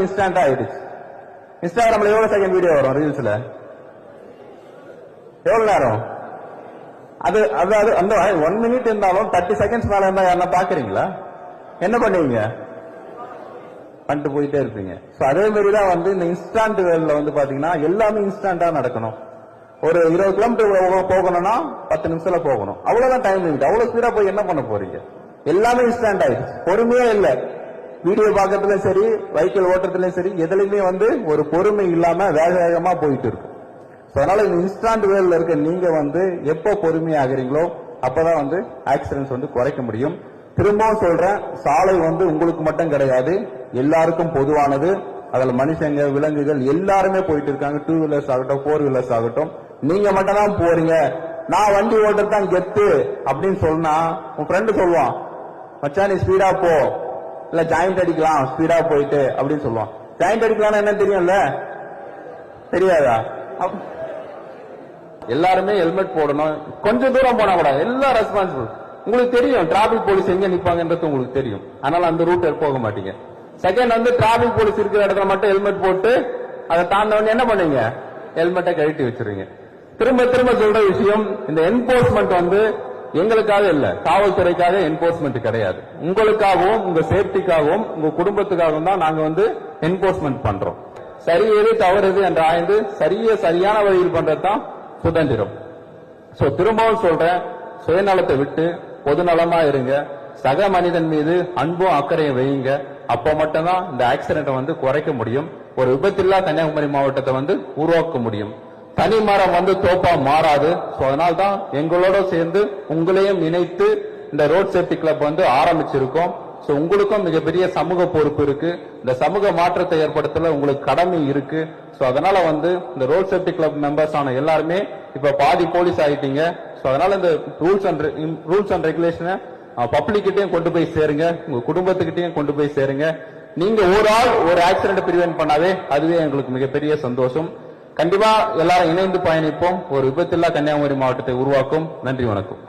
Instant ஆயிடுச்சு. இன்ஸ்டாகிராம்ல எவ்வளவு செகண்ட் வீடியோ வரும்? ரீல்ஸ்ல எவ்வளவு நேரம்? அது அதாவது அந்த ஒன் மினிட் இருந்தாலும் தேர்ட்டி செகண்ட்ஸ் மேல இருந்தா யாரா பாக்குறீங்களா? என்ன பண்ணுவீங்க? பண்ணிட்டு போயிட்டே இருப்பீங்க. ஸோ அதே மாதிரி தான் வந்து இந்த இன்ஸ்டன்ட் வேல்ல வந்து பாத்தீங்கன்னா எல்லாமே இன்ஸ்டன்டா நடக்கணும். ஒரு இருபது கிலோமீட்டர் போகணும்னா பத்து நிமிஷத்துல போகணும். அவ்வளவுதான் டைம் லிமிட் அவ்வளவு ஸ்பீடா போய் என்ன பண்ண போறீங்க? எல்லாமே இன்ஸ்டன்ட் ஆயிடுச்சு. பொறுமையே இல்ல. வீடியோ பார்க்கறதுலயும் சரி வைக்கிள் ஓட்டுறதுலயும் சரி எதுலையுமே வந்து ஒரு பொறுமை இல்லாம வேக வேகமா போயிட்டு இருக்கு. ஸோ அதனால இந்த இன்ஸ்டாண்ட் வேல்ல இருக்க நீங்க வந்து எப்போ பொறுமையாகிறீங்களோ அப்பதான் வந்து ஆக்சிடென்ட்ஸ் வந்து குறைக்க முடியும். திரும்பவும் சொல்றேன் சாலை வந்து உங்களுக்கு மட்டும் கிடையாது எல்லாருக்கும் பொதுவானது. அதில் மனுஷங்க விலங்குகள் எல்லாருமே போயிட்டு இருக்காங்க. டூ வீலர்ஸ் ஆகட்டும் ஃபோர் வீலர்ஸ் ஆகட்டும். நீங்க மட்டும் தான் போறீங்க. நான் வண்டி ஓட்டுறது தான் கெத்து அப்படின்னு சொன்னா உன் ஃப்ரெண்டு சொல்லுவான் மச்சான் நீ ஸ்பீடா போ. இல்ல ஜாயிண்ட் அடிக்கலாம் ஸ்பீடா போயிட்டு அப்படின்னு சொல்லுவான். ஜாயிண்ட் அடிக்கலாம்னு என்ன தெரியும்ல? தெரியாதா? எல்லாருமே ஹெல்மெட் போடணும். கொஞ்சம் தூரம் போனா கூட எல்லாம் ரெஸ்பான்சிபிள் உங்களுக்கு தெரியும் டிராபிக் போலீஸ் எங்க நிப்பாங்கன்றது உங்களுக்கு தெரியும். அதனால அந்த ரூட் போக மாட்டீங்க. செகண்ட் வந்து டிராபிக் போலீஸ் இருக்கிற இடத்துல மட்டும் ஹெல்மெட் போட்டு அதை தாண்ட என்ன பண்ணுவீங்க ஹெல்மெட்டை கழட்டி வச்சிருவீங்க திரும்ப திரும்ப சொல்ற விஷயம் இந்த என்போர்ஸ்மெண்ட் வந்து எங்களுக்காக இல்ல. காவல்துறைக்காக என்போர்ஸ்மெண்ட் கிடையாது. உங்களுக்காகவும் உங்க சேஃப்டிக்காகவும் உங்க குடும்பத்துக்காகவும் தான் நாங்க வந்து என்போர்ஸ்மெண்ட் பண்றோம். சரி எது தவறு எது என்று ஆய்ந்து சரிய சரியான வழியில் பண்றதுதான் சுதந்திரம். சோ திரும்பவும் சொல்றேன் சுயநலத்தை விட்டு பொதுநலமா இருங்க. சக மனிதன் மீது அன்பும் அக்கறையும் வையுங்க. அப்ப மட்டும்தான் இந்த ஆக்சிடென்ட்டை வந்து குறைக்க முடியும். ஒரு விபத்தில்லா கன்னியாகுமரி மாவட்டத்தை வந்து உருவாக்க முடியும். தனி மரம் வந்து தோப்பா மாறாது. ஸோ அதனால தான் எங்களோட சேர்ந்து உங்களையும் இணைத்து இந்த ரோட் சேஃப்டி கிளப் வந்து ஆரம்பிச்சிருக்கோம். ஸோ உங்களுக்கும் மிகப்பெரிய சமூக பொறுப்பு இருக்கு. இந்த சமூக மாற்றத்தை ஏற்படுத்தல உங்களுக்கு கடமை இருக்கு. ஸோ அதனால வந்து இந்த ரோட் சேஃப்டி கிளப் மெம்பர்ஸ் ஆன எல்லாருமே இப்ப பாதி போலீஸ் ஆகிட்டீங்க ஸோ அதனால இந்த ரூல்ஸ் அண்ட் ரூல்ஸ் அண்ட் ரெகுலேஷனை பப்ளிக்கிட்டையும் கொண்டு போய் சேருங்க. உங்க குடும்பத்துக்கிட்டையும் கொண்டு போய் சேருங்க. நீங்க ஒரு ஆள் ஒரு ஆக்சிடென்ட் பிரிவென்ட் பண்ணாவே அதுவே எங்களுக்கு மிகப்பெரிய சந்தோஷம். கண்டிப்பா எல்லாரும் இணைந்து பயணிப்போம். ஒரு விபத்தில்லா கன்னியாகுமரி மாவட்டத்தை உருவாக்கும். நன்றி வணக்கம்.